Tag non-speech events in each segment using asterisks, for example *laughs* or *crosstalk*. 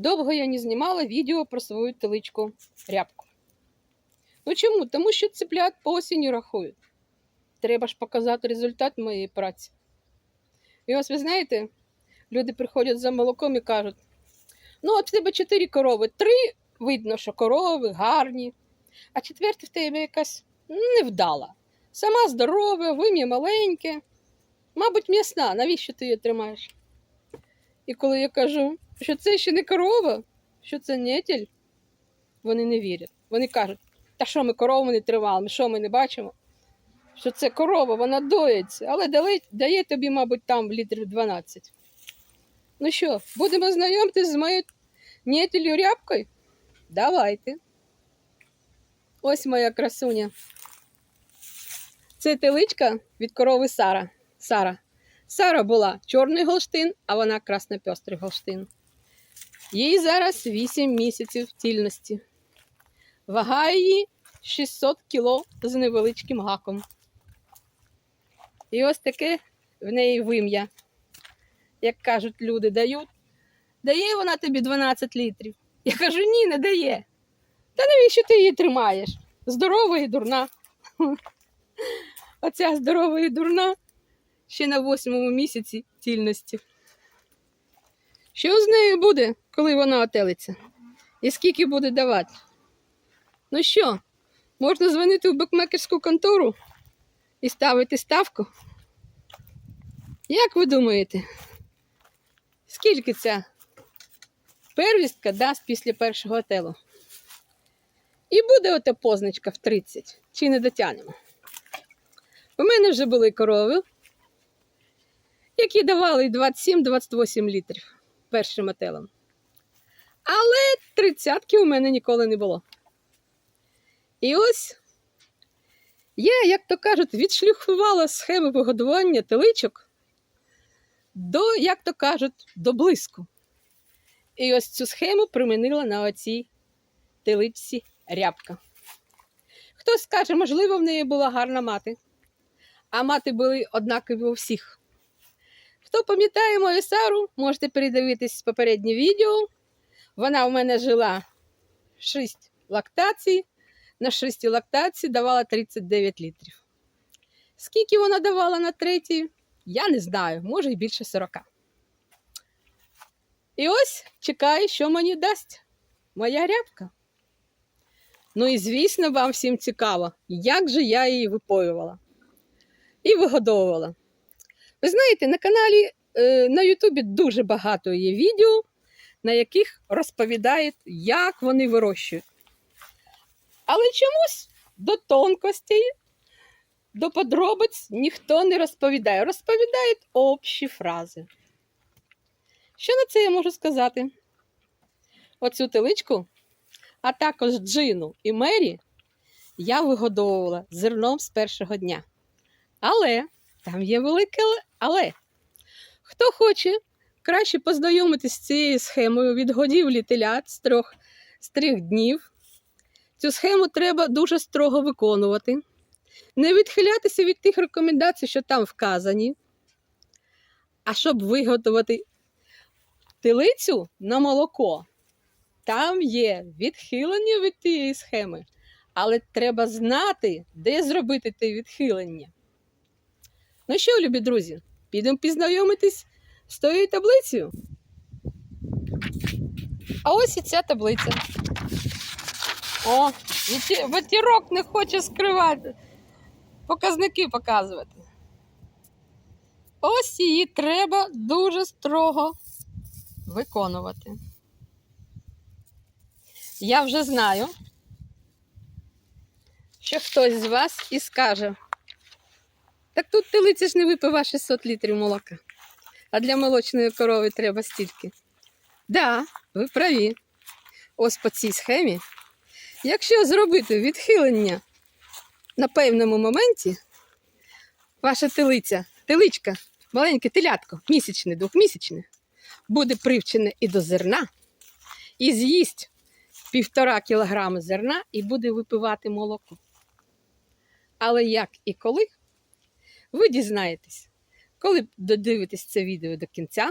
Довго я не знімала відео про свою теличку рябку. Ну чому? Тому що цеплят по осені рахують. Треба ж показати результат моєї праці. І ось ви знаєте, люди приходять за молоком і кажуть: ну, от в тебе чотири корови, три видно, що корови гарні, а четверта в тебе якась невдала. Сама здорова, вим'я маленьке. Мабуть, м'ясна, навіщо ти її тримаєш? І коли я кажу, що це ще не корова, що це нетіль, вони не вірять. Вони кажуть, та що ми корову не тривали, що ми не бачимо? Що це корова, вона доїться, але дає, дає тобі, мабуть, там літрів 12. Ну що, будемо знайомитись з моєю нетілью рябкою? Давайте. Ось моя красуня. Це теличка від корови Сара. Сара. Сара була чорний голштин, а вона краснопьострий голштин. Їй зараз 8 місяців тільності. Вага її 600 кіло з невеличким гаком. І ось таке в неї вим'я. Як кажуть люди, дають. Дає вона тобі 12 літрів. Я кажу, ні, не дає. Та навіщо ти її тримаєш? Здорова і дурна. *laughs* Оця здорова і дурна ще на восьмому місяці тільності. Що з нею буде, коли вона отелиться? І скільки буде давати? Ну що, можна дзвонити в букмекерську контору і ставити ставку? Як ви думаєте, скільки ця первістка дасть після першого отелу? І буде ота позначка в 30, чи не дотягнемо? У мене вже були корови, які давали 27-28 літрів першим отелом. Але тридцятки у мене ніколи не було. І ось я, як то кажуть, відшлюхувала схеми погодування теличок до, як то кажуть, до блиску. І ось цю схему примінила на оцій теличці рябка. Хтось скаже, можливо, в неї була гарна мати, а мати були однакові у всіх. Хто пам'ятає мою Сару, можете передивитись попереднє відео. Вона у мене жила 6 лактацій. На 6 лактацій давала 39 літрів. Скільки вона давала на третій, я не знаю, може і більше 40. І ось чекаю, що мені дасть моя рябка. Ну і звісно, вам всім цікаво, як же я її випоювала і вигодовувала. Ви знаєте, на каналі е, на Ютубі дуже багато є відео, на яких розповідають, як вони вирощують. Але чомусь до тонкостей, до подробиць ніхто не розповідає. Розповідають общі фрази. Що на це я можу сказати? Оцю теличку, а також Джину і Мері я вигодовувала зерном з першого дня. Але там є велике але. Хто хоче краще познайомитись з цією схемою від годівлі телят з трьох, з трьох днів, цю схему треба дуже строго виконувати, не відхилятися від тих рекомендацій, що там вказані. А щоб виготовити телицю на молоко, там є відхилення від тієї схеми, але треба знати, де зробити те відхилення. Ну що, любі друзі, підемо пізнайомитись з тою таблицею. А ось і ця таблиця. О, ветірок не хоче скривати, показники показувати. Ось її треба дуже строго виконувати. Я вже знаю, що хтось з вас і скаже. Так тут телиця ж не випива 600 літрів молока. А для молочної корови треба стільки. Да, ви праві. Ось по цій схемі. Якщо зробити відхилення на певному моменті, ваша телиця, теличка, маленьке телятко, місячне, двохмісячне, буде привчене і до зерна, і з'їсть півтора кілограми зерна і буде випивати молоко. Але як і коли, ви дізнаєтесь, коли додивитесь це відео до кінця.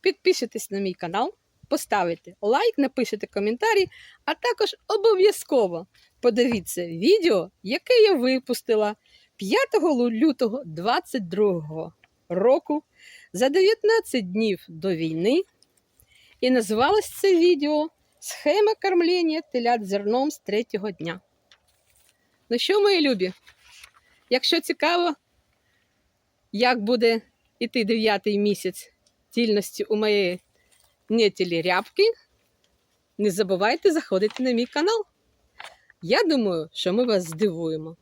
Підпишитесь на мій канал, поставите лайк, напишете коментарі, а також обов'язково подивіться відео, яке я випустила 5 лютого 2022 року за 19 днів до війни. І називалось це відео Схема кормлення телят зерном з третього дня. Ну що, мої любі? Якщо цікаво, як буде іти дев'ятий місяць тільності у моєї нетілі рябки, не забувайте заходити на мій канал. Я думаю, що ми вас здивуємо.